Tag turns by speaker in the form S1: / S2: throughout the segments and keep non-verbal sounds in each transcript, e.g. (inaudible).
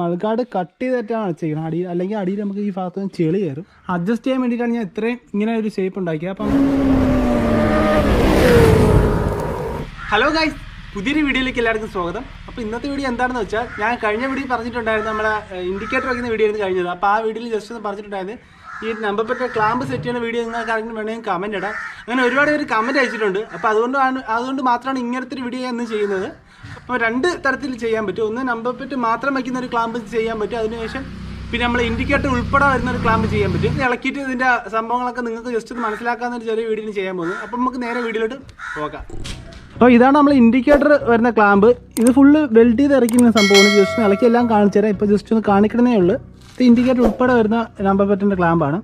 S1: മൾക്കാട് cut ചെയ്തിട്ടാണ് ചെയ്യുന്നത്. അടി അല്ലെങ്കിൽ അടിയിൽ നമുക്ക് ഈ ഭാഗത്ത് നിന്ന് ചെളി കയറും. അഡ്ജസ്റ്റ് ചെയ്യാൻ വേണ്ടിയിട്ടാണ് ഞാൻ ഇത്രയും ഇങ്ങനെ ഒരു ഷേപ്പ് ഉണ്ടാക്കിയത്. അപ്പം ഹലോ ഗൈസ് പുതിയൊരു വീഡിയോയിലേക്ക് എല്ലാവർക്കും സ്വാഗതം. അപ്പോൾ ഇന്നത്തെ വീഡിയോ എന്താണെന്ന് വെച്ചാൽ ഞാൻ കഴിഞ്ഞ വീഡിയോ പറഞ്ഞിട്ടുണ്ടായിരുന്നു നമ്മുടെ ഇൻഡിക്കേറ്റർ വയ്ക്കുന്ന വീഡിയോ ആയിരുന്നു കഴിഞ്ഞത്. അപ്പോൾ ആ വീഡിയോയിൽ ജസ്റ്റ് ഒന്ന് പറഞ്ഞിട്ടുണ്ടായിരുന്നു. ഈ നമ്പർ പെട്ട ക്ലാമ്പ് സെറ്റ് ചെയ്യുന്ന വീഡിയോ നിങ്ങൾക്ക് ആരെങ്കിലും വേണമെങ്കിൽ കമന്റ് ഇടാം. അങ്ങനെ ഒരുപാട് പേര് കമന്റ് അയച്ചിട്ടുണ്ട്. അപ്പോൾ അതുകൊണ്ടാണ് അതുകൊണ്ട് മാത്രമാണ് ഇങ്ങനത്തെ ഒരു വീഡിയോ ഞാൻ ഇന്ന് ചെയ്യുന്നത്. അപ്പോൾ രണ്ട് തരത്തിൽ ചെയ്യാൻ പറ്റും. ഒന്ന് നമ്പർ പെറ്റ് മാത്രം വയ്ക്കുന്ന ഒരു ക്ലാമ്പ് ചെയ്യാൻ പറ്റും. അതിനുശേഷം പിന്നെ നമ്മൾ ഇൻഡിക്കേറ്റർ ഉൾപ്പെടെ വരുന്ന ഒരു ക്ലാമ്പ് ചെയ്യാൻ പറ്റും. ഇളക്കിയിട്ട് ഇതിന്റെ സംഭവങ്ങളൊക്കെ നിങ്ങൾക്ക് ജസ്റ്റ് ഒന്ന് മനസ്സിലാക്കാവുന്ന ഒരു ചെറിയ വീഡിയോ ചെയ്യാൻ പോകുന്നത്. അപ്പം നമുക്ക് നേരെ വീഡിയോയിലോട്ട് പോകാം. അപ്പോൾ ഇതാണ് നമ്മൾ ഇൻഡിക്കേറ്റർ വരുന്ന ക്ലാമ്പ് ഇത് ഫുള്ള് വെൽഡ് ചെയ്ത് ഇറക്കുന്ന സംഭവമാണ്. ജസ്റ്റ് ഇളക്കി എല്ലാം കാണിച്ചു തരാം. ഇപ്പോൾ ജസ്റ്റ് ഒന്ന് കാണിക്കണമേ ഉള്ളൂ. ഇത് ഇൻഡിക്കേറ്റർ ഉൾപ്പെടെ വരുന്ന നമ്പർ പെറ്റിന്റെ ക്ലാമ്പാണ്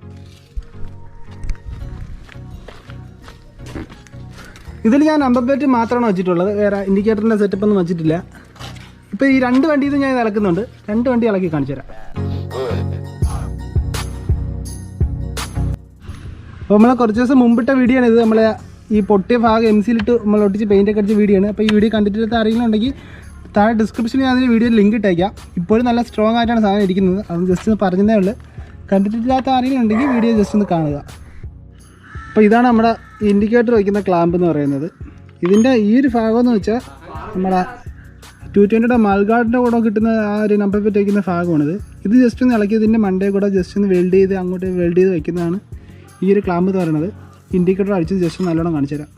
S1: ഇതിൽ ഞാൻ നമ്പർ പ്ലേറ്റ് മാത്രമാണ് വെച്ചിട്ടുള്ളത്. വേറെ ഇൻഡിക്കേറ്ററിന്റെ സെറ്റപ്പ് ഒന്നും വെച്ചിട്ടില്ല. ഇപ്പോൾ ഈ രണ്ട് വണ്ടിയിൽ ഞാൻ ഇളക്കുന്നുണ്ട്. രണ്ട് വണ്ടി ഇളക്കി കാണിച്ചു തരാം. അപ്പോൾ നമ്മളെ കുറച്ച് ദിവസം മുമ്പിട്ട വീഡിയോ ആണ് ഇത്. നമ്മളെ ഈ പൊട്ടിയ ഭാഗം എം സിയിലിട്ട് നമ്മൾ ഒട്ടിച്ച് പെയിന്റ് ഒക്കെ അടിച്ച വീഡിയോ ആണ്. അപ്പോൾ ഈ വീഡിയോ കണ്ടിട്ടില്ലാത്ത ആരെങ്കിലും ഉണ്ടെങ്കിൽ താഴെ ഡിസ്ക്രിപ്ഷനിൽ ഞാൻ അതിന് വീഡിയോ ലിങ്ക് ഇട്ടേക്കാം. ഇപ്പോഴും നല്ല സ്ട്രോങ് ആയിട്ടാണ് സാധനം ഇരിക്കുന്നത്. അത് ജസ്റ്റ് ഒന്ന് പറഞ്ഞതേ ഉള്ളൂ. കണ്ടിട്ടില്ലാത്ത ആരെങ്കിലും ഉണ്ടെങ്കിൽ വീഡിയോ ജസ്റ്റ് ഒന്ന് കാണുക. അപ്പോൾ ഇതാണ് നമ്മുടെ ഇൻഡിക്കേറ്റർ വയ്ക്കുന്ന ക്ലാമ്പ് എന്ന് പറയുന്നത്. ഇതിന്റെ ഈ ഒരു ഭാഗം എന്ന് വെച്ചാൽ നമ്മുടെ ടു ട്വന്റിയുടെ മൽഗാർഡിന്റെ കൂടെ കിട്ടുന്ന ആ ഒരു നമ്പർ പ്ലേറ്റ് വയ്ക്കുന്ന ഭാഗമാണിത്. ഇത് ജസ്റ്റ് ഒന്ന് ഇളക്കി ഇതിന്റെ മണ്ടേ കൂടെ ജസ്റ്റ് ഒന്ന് വെൽഡ് ചെയ്ത് അങ്ങോട്ട് വെൽഡ് ചെയ്ത് വയ്ക്കുന്നതാണ് ഈ ഒരു ക്ലാമ്പ് എന്ന് പറയുന്നത്. ഇൻഡിക്കേറ്റർ അടിച്ച് ജസ്റ്റ് നല്ലോണം കാണിച്ചു തരാം.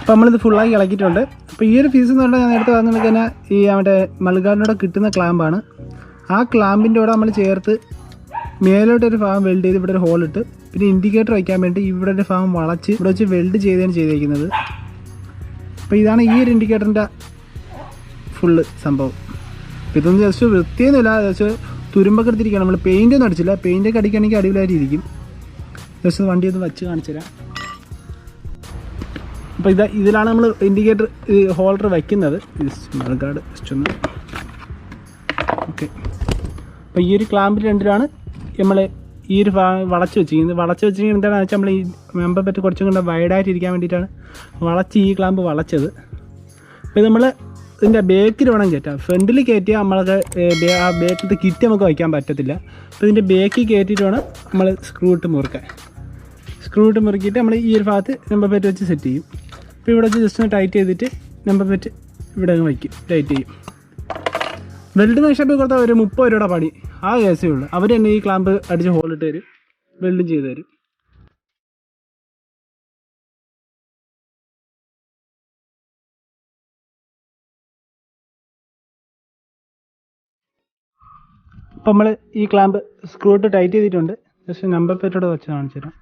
S1: അപ്പോൾ നമ്മളിത് ഫുള്ളാക്കി ഇളക്കിയിട്ടുണ്ട്. അപ്പോൾ ഈ ഒരു ഫീസ് എന്ന് പറഞ്ഞാൽ ഞാൻ നേരത്തെ പറഞ്ഞിട്ട് തന്നെ ഈ മറ്റേ മൽഗാറിനോടെ കിട്ടുന്ന ക്ലാമ്പാണ് ആ ക്ലാമ്പിന്റെ കൂടെ നമ്മൾ ചേർത്ത് മേലോട്ട് ഒരു ഫാം വെൽഡ് ചെയ്ത് ഇവിടെ ഒരു ഹോൾ ഇട്ട് പിന്നെ ഇൻഡിക്കേറ്റർ വയ്ക്കാൻ വേണ്ടി ഇവിടെ ഒരു ഫാം വളച്ച് ഇവിടെ വെച്ച് വെൽഡ് ചെയ്താണ് ചെയ്തേക്കുന്നത്. അപ്പോൾ ഇതാണ് ഈ ഒരു ഇൻഡിക്കേറ്ററിന്റെ ഫുള്ള് സംഭവം. അപ്പോൾ ഇതൊന്നും ജസ്റ്റ് വൃത്തിയൊന്നുമില്ല. ജസ്റ്റ് തുരുമ്പൊക്കെ എടുത്തിരിക്കുകയാണ്. നമ്മൾ പെയിന്റ് ഒന്നും അടിച്ചില്ല. പെയിന്റൊക്കെ അടിക്കുകയാണെങ്കിൽ അടിപൊളിയായിട്ടിരിക്കും. ജസ്റ്റ് വണ്ടി ഒന്ന് വച്ച് കാണിച്ചു തരാം. അപ്പോൾ ഇതാ ഇതിലാണ് നമ്മൾ ഇൻഡിക്കേറ്റർ ഹോൾഡർ വയ്ക്കുന്നത് മൾഗാർഡ് ജസ്റ്റ് ഒന്ന്. ഓക്കെ അപ്പോൾ ഈ ഒരു ക്ലാമ്പിൽ രണ്ടിലാണ് നമ്മൾ ഈ ഒരു ഭാഗം വളച്ച് വെച്ചിരിക്കുന്നത്. വളച്ച് വെച്ചിരിക്കുന്നത് എന്താണെന്ന് വെച്ചാൽ നമ്മൾ ഈ മെമ്പർ പറ്റി കുറച്ചും കൂടെ വൈഡായിട്ട് ഇരിക്കാൻ വേണ്ടിയിട്ടാണ് വളച്ച് ഈ ക്ലാമ്പ് വളച്ചത്. അപ്പോൾ നമ്മൾ ഇതിന്റെ ബേക്കിൽ വേണം കയറ്റാം ഫ്രണ്ടിൽ കയറ്റിയാൽ നമ്മൾക്ക് ആ ബേക്കിലത്തെ കിറ്റ് നമുക്ക് വയ്ക്കാൻ പറ്റത്തില്ല. അപ്പോൾ ഇതിന്റെ ബേക്കിൽ കയറ്റിയിട്ട് വേണം നമ്മൾ സ്ക്രൂ ഇട്ട് മുറുക്കാൻ. സ്ക്രൂ ഇട്ട് മുറുക്കിയിട്ട് നമ്മൾ ഈ ഒരു ഭാഗത്ത് നമ്പർ പ്ലേറ്റ് വെച്ച് സെറ്റ് ചെയ്യും. അപ്പോൾ ഇവിടെ വെച്ച് ജസ്റ്റ് ഒന്ന് ടൈറ്റ് ചെയ്തിട്ട് നമ്പർ പ്ലേറ്റ് ഇവിടെ അങ്ങ് വയ്ക്കും. ടൈറ്റ് ചെയ്യും. വെൽഡ് മെഷപ്പ് കൊടുത്താൽ ഒരു മുപ്പത് രൂപയുടെ പണി. ആ കേസേ ഉള്ളൂ. അവർ തന്നെ ഈ ക്ലാമ്പ് അടിച്ച് ഹോളിട്ട് തരും. വെൽഡും ചെയ്ത് തരും. അപ്പം നമ്മൾ ഈ ക്ലാമ്പ് സ്ക്രൂട്ട് ടൈറ്റ് ചെയ്തിട്ടുണ്ട്. ജസ്റ്റ് നമ്പർ പ്ലേറ്റോടെ വെച്ച് കാണിച്ചു തരാം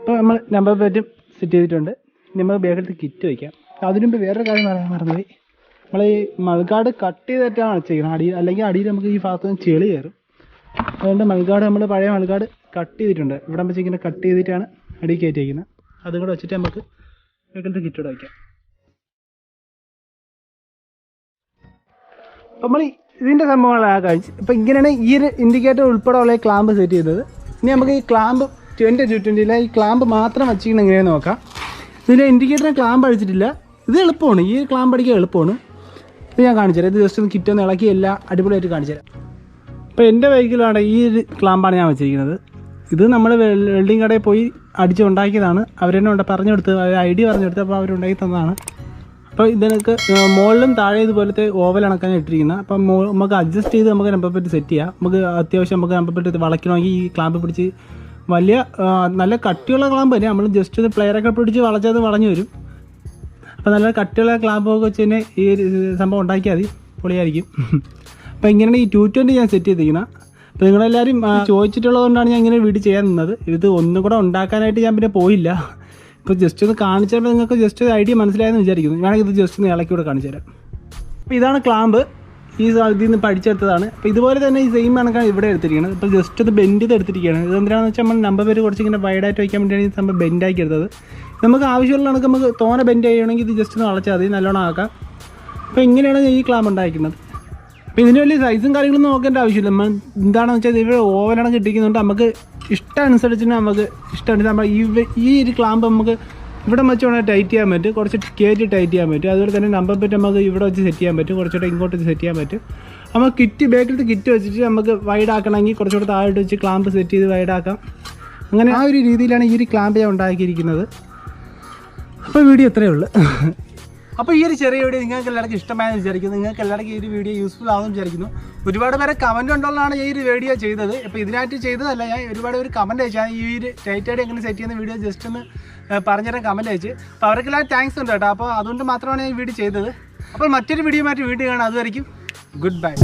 S1: ഇപ്പോൾ നമ്മൾ നമ്പർ പ്ലേറ്റും സെറ്റ് ചെയ്തിട്ടുണ്ട്. ഇനി നമുക്ക് കിറ്റ് വയ്ക്കാം അതിനു മുമ്പ് വേറൊരു കാര്യം പറയാൻ മറന്നുപോയി. നമ്മൾ ഈ മൾഗാർഡ് കട്ട് ചെയ്തിട്ടാണ് വെച്ചേക്കുന്നത് അടി അല്ലെങ്കിൽ അടിയിൽ നമുക്ക് ഈ ഭാഗത്ത് നിന്ന് ചെളി കയറും. അതുകൊണ്ട് മൾഗാർഡ് നമ്മൾ പഴയ മൾഗാർഡ് കട്ട് ചെയ്തിട്ടുണ്ട്. ഇവിടെ വെച്ചിങ്ങനെ കട്ട് ചെയ്തിട്ടാണ് അടി കയറ്റിയിരിക്കുന്നത്. അതും കൂടെ വെച്ചിട്ട് നമുക്ക് ബാഗിലത്തെ കിറ്റ് കൂടെ വയ്ക്കാം നമ്മൾ ഇതിന്റെ സംഭവങ്ങളാണ് കഴിച്ച് ഇപ്പം ഇങ്ങനെയാണ് ഈ ഒരു ഇൻഡിക്കേറ്റർ ഉൾപ്പെടെ ഉള്ള ക്ലാമ്പ് സെറ്റ് ചെയ്തത്. ഇനി നമുക്ക് ഈ ക്ലാമ്പ് ട്വന്റി ടു ട്വന്റിയിലെ ഈ ക്ലാമ്പ് മാത്രം വെച്ചിരിക്കണം എങ്ങനെയാണെന്ന് നോക്കാം. ഇതിന്റെ ഇൻഡിക്കേറ്ററിന് ക്ലാമ്പ് അടിച്ചിട്ടില്ല. ഇത് എളുപ്പമാണ്. ഈ ക്ലാമ്പ് അടിക്കാൻ എളുപ്പമാണ്. ഇത് ഞാൻ കാണിച്ചു തരാം. ഇത് ജസ്റ്റ് ഒന്ന് കിറ്റ് ഒന്ന് ഇളക്കി എല്ലാം അടിപൊളിയായിട്ട് കാണിച്ചു തരാം. അപ്പോൾ എന്റെ ബൈക്കിലാണ് ഈ ഒരു ക്ലാമ്പാണ് ഞാൻ വെച്ചിരിക്കുന്നത്. ഇത് നമ്മൾ വെൽഡിങ് കടയിൽ പോയി അടിച്ച് ഉണ്ടാക്കിയതാണ്. അവരെന്നെ ഉണ്ട് പറഞ്ഞു കൊടുത്ത് അവർ ഐഡിയ പറഞ്ഞു കൊടുത്ത് അപ്പോൾ അവരുണ്ടാക്കി തന്നതാണ്. അപ്പോൾ ഇതിനൊക്കെ മുകളിലും താഴെ ഇതുപോലത്തെ ഓവൽ അണക്കാൻ ഇട്ടിരിക്കുന്നത്. അപ്പം നമുക്ക് അഡ്ജസ്റ്റ് ചെയ്ത് നമുക്ക് നമ്പർ പെട്ട് സെറ്റ് ചെയ്യാം. നമുക്ക് അത്യാവശ്യം നമുക്ക് നമ്പർ പെട്ട് വളയ്ക്കണമെങ്കിൽ ഈ ക്ലാമ്പ് പിടിച്ച് വലിയ നല്ല കട്ടിയുള്ള ക്ലാമ്പ് തന്നെ നമ്മൾ ജസ്റ്റ് ഒന്ന് പ്ലെയറൊക്കെ പിടിച്ച് വളച്ചത് വളഞ്ഞു വരും. അപ്പോൾ നല്ല കട്ടിയുള്ള ക്ലാമ്പൊക്കെ വെച്ച് തന്നെ ഈ സംഭവം ഉണ്ടാക്കിയാൽ മതി. പൊളിയായിരിക്കും. (laughs) അപ്പോൾ ഇങ്ങനെയാണ് ഈ ടു ട്വന്റി ഞാൻ സെറ്റ് ചെയ്തിരിക്കുന്നത് അപ്പോൾ നിങ്ങളെല്ലാവരും ചോദിച്ചിട്ടുള്ളതുകൊണ്ടാണ് ഞാൻ ഇങ്ങനെ വീഡിയോ ചെയ്യാൻ നിന്നത്. ഇത് ഒന്നും കൂടെ ഉണ്ടാക്കാനായിട്ട് ഞാൻ പിന്നെ പോയില്ല. ഇപ്പോൾ ജസ്റ്റ് ഒന്ന് കാണിച്ചപ്പോൾ നിങ്ങൾക്ക് ജസ്റ്റ് ഒരു ഐഡിയ മനസ്സിലായെന്ന് വിചാരിക്കുന്നു. ഞാനിത് ഇത് ജസ്റ്റ് ഒന്ന് ഇളക്കി കൂടെ കാണിച്ചു തരാം. അപ്പോൾ ഇതാണ് ക്ലാമ്പ് ഈ ഇതിൽ നിന്ന് പഠിച്ചെടുത്തതാണ്. അപ്പോൾ ഇതുപോലെ തന്നെ ഈ സെയിം കണക്കാണ് ഇവിടെ എടുത്തിരിക്കുന്നത്. ഇപ്പോൾ ജസ്റ്റ് ഇത് ബെൻഡ് ചെയ്ത് എടുത്തിരിക്കുകയാണ്. ഇത് എന്തിനാണെന്ന് വെച്ചാൽ നമ്മൾ നമ്പർ പേര് കുറച്ച് ഇങ്ങനെ വൈഡായിട്ട് വയ്ക്കാൻ വേണ്ടിയാണ് ഈ സംഭവം ബെൻഡാക്കി എടുത്തത്. നമുക്ക് ആവശ്യമുള്ള കണക്ക് നമുക്ക് തോനെ ബെൻഡ് ചെയ്യണമെങ്കിൽ ഇത് ജസ്റ്റ് ഒന്ന് വളച്ചാൽ മതി. നല്ലോണം ആക്കാം. അപ്പോൾ ഇങ്ങനെയാണ് ഈ ക്ലാം ഉണ്ടാക്കുന്നത് അപ്പോൾ ഇതിന് വലിയ സൈസും കാര്യങ്ങളും നോക്കേണ്ട ആവശ്യമില്ല. നമ്മൾ എന്താണെന്ന് വെച്ചാൽ ഇവിടെ ഓവനാണ് കിട്ടിക്കുന്നുണ്ട് നമുക്ക് ഇഷ്ടമനുസരിച്ചിട്ട് നമുക്ക് ഇഷ്ടമുണ്ട് നമ്മൾ ഈ ഈ ഒരു ക്ലാമ്പ് നമുക്ക് ഇവിടെ വെച്ച് ടൈറ്റ് ചെയ്യാൻ പറ്റും. കുറച്ച് കയറ്റി ടൈറ്റ് ചെയ്യാൻ പറ്റും. അതുപോലെ തന്നെ നമ്പർ പ്ലേറ്റ് നമുക്ക് ഇവിടെ വെച്ച് സെറ്റ് ചെയ്യാൻ പറ്റും. കുറച്ചുകൂടെ ഇങ്ങോട്ട് സെറ്റ് ചെയ്യാൻ പറ്റും. നമുക്ക് കിറ്റ് ബാക്കിലത്തെ കിറ്റ് വെച്ചിട്ട് നമുക്ക് വൈഡ് ആക്കണമെങ്കിൽ കുറച്ചുകൂടെ താഴോട്ട് വെച്ച് ക്ലാമ്പ് സെറ്റ് ചെയ്ത് വൈഡ് ആക്കാം. അങ്ങനെ ആ ഒരു രീതിയിലാണ് ഈ ഒരു ക്ലാമ്പ് ഞാൻ ഉണ്ടാക്കിയിരിക്കുന്നത്. അപ്പോൾ വീഡിയോ ഇത്രയേ ഉള്ളൂ. അപ്പോൾ ഈ ഒരു ചെറിയ വീഡിയോ നിങ്ങൾക്ക് എല്ലാവർക്കും ഇഷ്ടമായെന്ന് വിചാരിക്കുന്നു. നിങ്ങൾക്ക് എല്ലാവർക്കും ഈ ഒരു വീഡിയോ യൂസ്ഫുൾ ആണെന്ന് വിചാരിക്കുന്നു. ഒരുപാട് പേരെ കമന്റ് ഉണ്ടുള്ളതാണ് ഈ ഒരു വീഡിയോ ചെയ്തത്. ഇപ്പോൾ ഇതിനായിട്ട് ചെയ്തതല്ല ഞാൻ ഒരുപാട് പേര് കമന്റ് അയച്ചാൽ ഈ ഒരു ടൈറ്റായിട്ട് എങ്ങനെ സെറ്റ് ചെയ്യുന്ന വീഡിയോ ജസ്റ്റ് ഒന്ന് പറഞ്ഞു പറഞ്ഞുതരാൻ കമന്റ് അയച്ച്. അപ്പോൾ അവർക്കെല്ലാം താങ്ക്സ് ഉണ്ട് കേട്ടോ. അപ്പോൾ അതുകൊണ്ട് മാത്രമാണ് ഞാൻ ഈ വീഡിയോ ചെയ്തത്. അപ്പോൾ മറ്റൊരു വീഡിയോ മാറ്റി വീഡിയോ കാണാം. അതുവരെയും ഗുഡ് ബൈ